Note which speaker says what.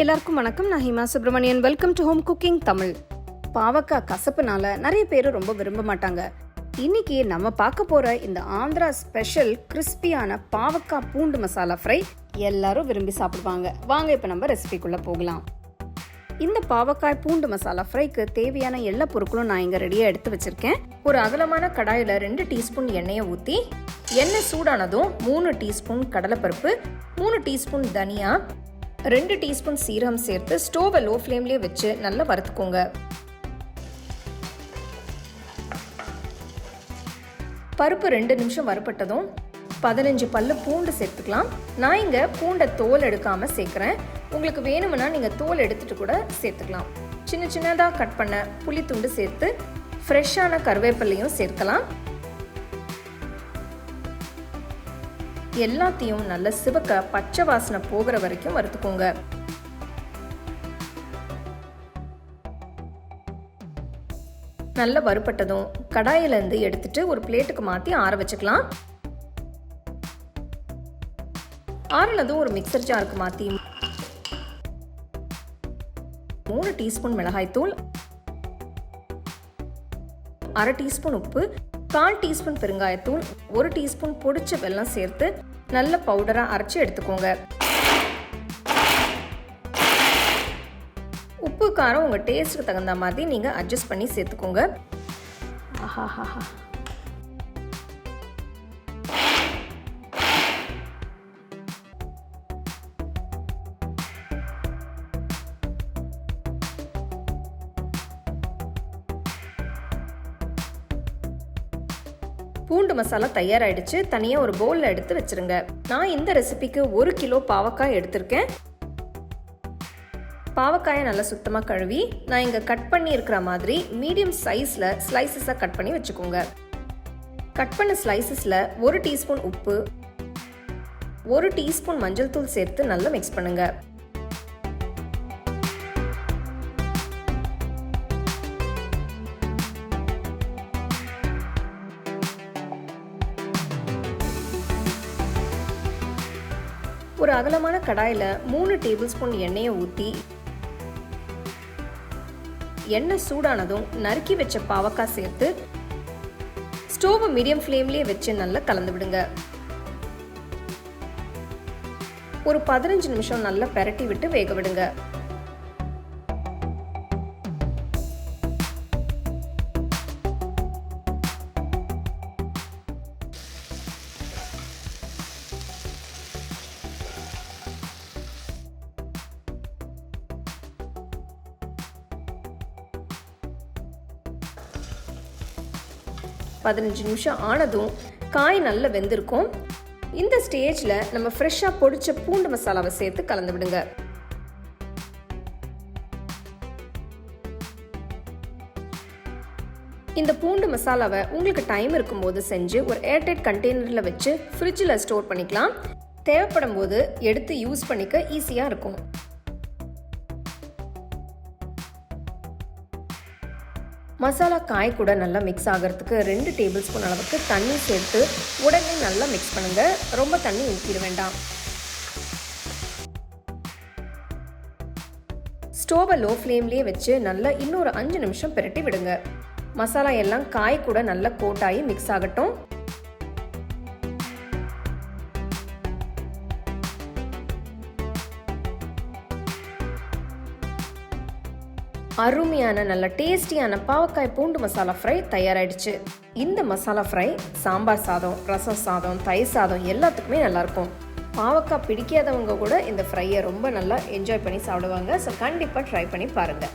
Speaker 1: எல்லாருக்கும் வணக்கம். நான் Hima Subramanian. Welcome to home cooking Tamil. பாவக்காய் கசப்புனால நிறைய பேர் ரொம்ப விரும்ப மாட்டாங்க. இன்னைக்கு நம்ம பார்க்க போற இந்த ஆந்திரா ஸ்பெஷல் கிறிஸ்பியான பாவக்காய் பூண்டு மசாலா ஃப்ரை எல்லாரும் விரும்பி சாப்பிடுவாங்க. வாங்க இப்போ நம்ம ரெசிபிக்குள்ளே போகலாம். இந்த பாவக்காய் பூண்டு மசாலா ஃப்ரைக்கு தேவையான எல்லா பொருட்களும் நான் இங்கே ரெடியாக எடுத்து வச்சிருக்கேன்.
Speaker 2: ஒரு அகலமான கடாயில் ரெண்டு டீஸ்பூன் எண்ணெயை ஊற்றி எண்ணெய் சூடானதும் மூணு டீஸ்பூன் கடலைப்பருப்பு மூணு டீஸ்பூன் தனியா ரெண்டு டீஸ்பூன் சீரகம் சேர்த்து ஸ்டோவை லோ ஃப்ளேம்லேயே வச்சு நல்லா வறுத்துக்கோங்க. பருப்பு ரெண்டு நிமிஷம் வறுப்பட்டதும் பதினஞ்சு பல்லு பூண்டு சேர்த்துக்கலாம். நான் இங்கே பூண்டை தோல் எடுக்காமல் சேர்க்குறேன். உங்களுக்கு வேணும்னா நீங்கள் தோல் எடுத்துட்டு கூட சேர்த்துக்கலாம். சின்ன சின்னதாக கட் பண்ண புளித்துண்டு சேர்த்து ஃப்ரெஷ்ஷான கருவேப்பிலையும் சேர்க்கலாம். எல்லாத்தையும் நல்ல சிவக்க பச்சை வாசனை போகிற வரைக்கும் வறுத்துக்கோங்க. நல்ல வறுப்பட்டதும் கடாயிலேருந்து எடுத்துட்டு ஒரு பிளேட்டுக்கு மாற்றி ஆற வச்சுக்கலாம். ஆறுனதும் ஒரு மிக்சர் ஜாருக்கு மாற்றி மூணு டீஸ்பூன் மிளகாய்த்தூள் அரை டீஸ்பூன் உப்பு கால் டீஸ்பூன் பெருங்காயத்தூள் ஒரு டீஸ்பூன் பொடிச்ச வெல்லம் சேர்த்து நல்ல பவுடராக அரைச்சி எடுத்துக்கோங்க. உப்பு காரம் உங்கள் டேஸ்ட்டுக்கு தகுந்த மாதிரி நீங்கள் அட்ஜஸ்ட் பண்ணி சேர்த்துக்கோங்க. ஆஹாஹாஹா. பூண்டு மசாலா தயாராகிடுச்சு தனியாக ஒரு பவுலில் எடுத்து வச்சுருங்க. நான் இந்த ரெசிபிக்கு ஒரு கிலோ பாவக்காய் எடுத்திருக்கேன். பாவக்காயை நல்லா சுத்தமாக கழுவி நான் இங்கே கட் பண்ணி இருக்கிற மாதிரி மீடியம் சைஸில் ஸ்லைசஸாக கட் பண்ணி வச்சுக்கோங்க. கட் பண்ண ஸ்லைசஸில் ஒரு டீஸ்பூன் உப்பு ஒரு டீஸ்பூன் மஞ்சள் தூள் சேர்த்து நல்லா மிக்ஸ் பண்ணுங்கள் ஒரு அகலமான கடாயில் மூணு டேபிள் ஸ்பூன் எண்ணெயை ஊற்றி எண்ணெய் சூடானதும் நறுக்கி வச்ச பாவக்காய் சேர்த்து ஸ்டோவை மீடியம் ஃப்ளேம்லேயே வச்சு நல்லா கலந்து விடுங்க. ஒரு பதினஞ்சு நிமிஷம் நல்லா பெரட்டி விட்டு வேக விடுங்க. பதினஞ்சு நிமிஷம் ஆனதும் காய் நல்லா வெந்திருக்கும். இந்த ஸ்டேஜில் நம்ம ஃப்ரெஷ்ஷாக பொடிச்ச பூண்டு மசாலாவை சேர்த்து கலந்து விடுங்க. இந்த பூண்டு மசாலாவை உங்களுக்கு டைம் இருக்கும்போது செஞ்சு ஒரு ஏர்டைட் கண்டெய்னரில் வச்சு ஃப்ரிட்ஜில் ஸ்டோர் பண்ணிக்கலாம். தேவைப்படும் போது எடுத்து யூஸ் பண்ணிக்க ஈஸியாக இருக்கும். மசாலா காய் கூட நல்லா மிக்ஸ் ஆகிறதுக்கு ரெண்டு டேபிள் ஸ்பூன் அளவுக்கு தண்ணி சேர்த்து உடனே நல்லா மிக்ஸ் பண்ணுங்கள் ரொம்ப தண்ணி ஊற்றிட வேண்டாம். ஸ்டோவை லோ ஃப்ளேம்லேயே வச்சு நல்லா இன்னொரு அஞ்சு நிமிஷம் பிரட்டி விடுங்க. மசாலா எல்லாம் காய் கூட நல்லா கோட்டாகி மிக்ஸ் ஆகட்டும். அருமையான நல்ல டேஸ்டியான பாவக்காய் பூண்டு மசாலா ஃப்ரை தயாராகிடுச்சு இந்த மசாலா ஃப்ரை சாம்பார் சாதம் ரசம் சாதம் தயிர் சாதம் எல்லாத்துக்குமே நல்லாயிருக்கும். பாவக்காய் பிடிக்காதவங்க கூட இந்த ஃப்ரையை ரொம்ப நல்லா என்ஜாய் பண்ணி சாப்பிடுவாங்க. ஸோ கண்டிப்பாக ட்ரை பண்ணி பாருங்கள்